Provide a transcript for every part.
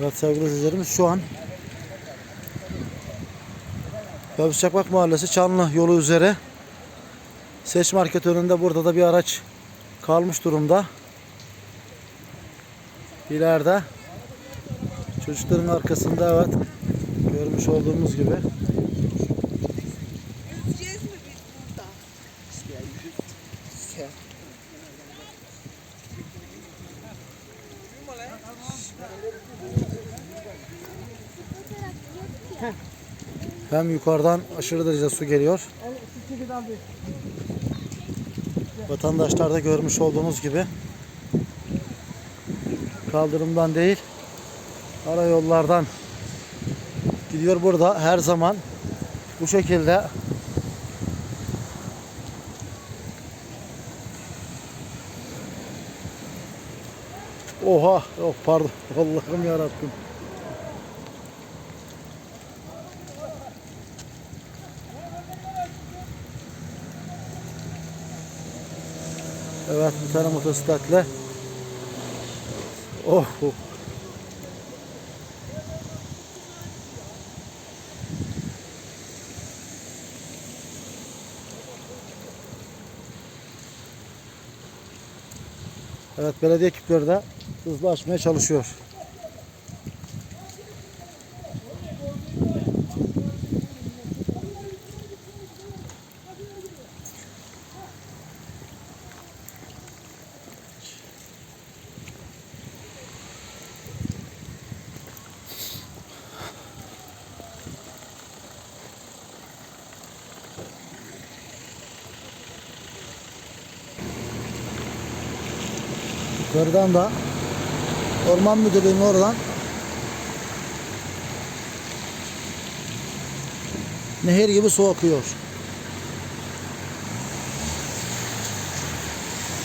Evet sevgili izleyicilerimiz şu an Yavuz Çakmak Mahallesi Çanlı yolu üzere Seç Market önünde burada da bir araç kalmış durumda. İleride çocukların arkasında evet görmüş olduğumuz gibi Yüzeceğiz mi biz burada? Hem yukarıdan aşırı derecede su geliyor. Vatandaşlar da görmüş olduğunuz gibi kaldırımdan değil ara yollardan gidiyor burada her zaman bu şekilde Oha, oh pardon. Allah'ım yarabbim. Evet, bir tane motosikletle. Oh, oh. Evet, belediye ekipleri de hızlı açmaya çalışıyor. Yukarıdan da Orman Müdürlüğü'nün oradan nehir gibi su akıyor.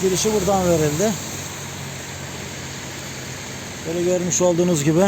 Girişi buradan verildi. Böyle görmüş olduğunuz gibi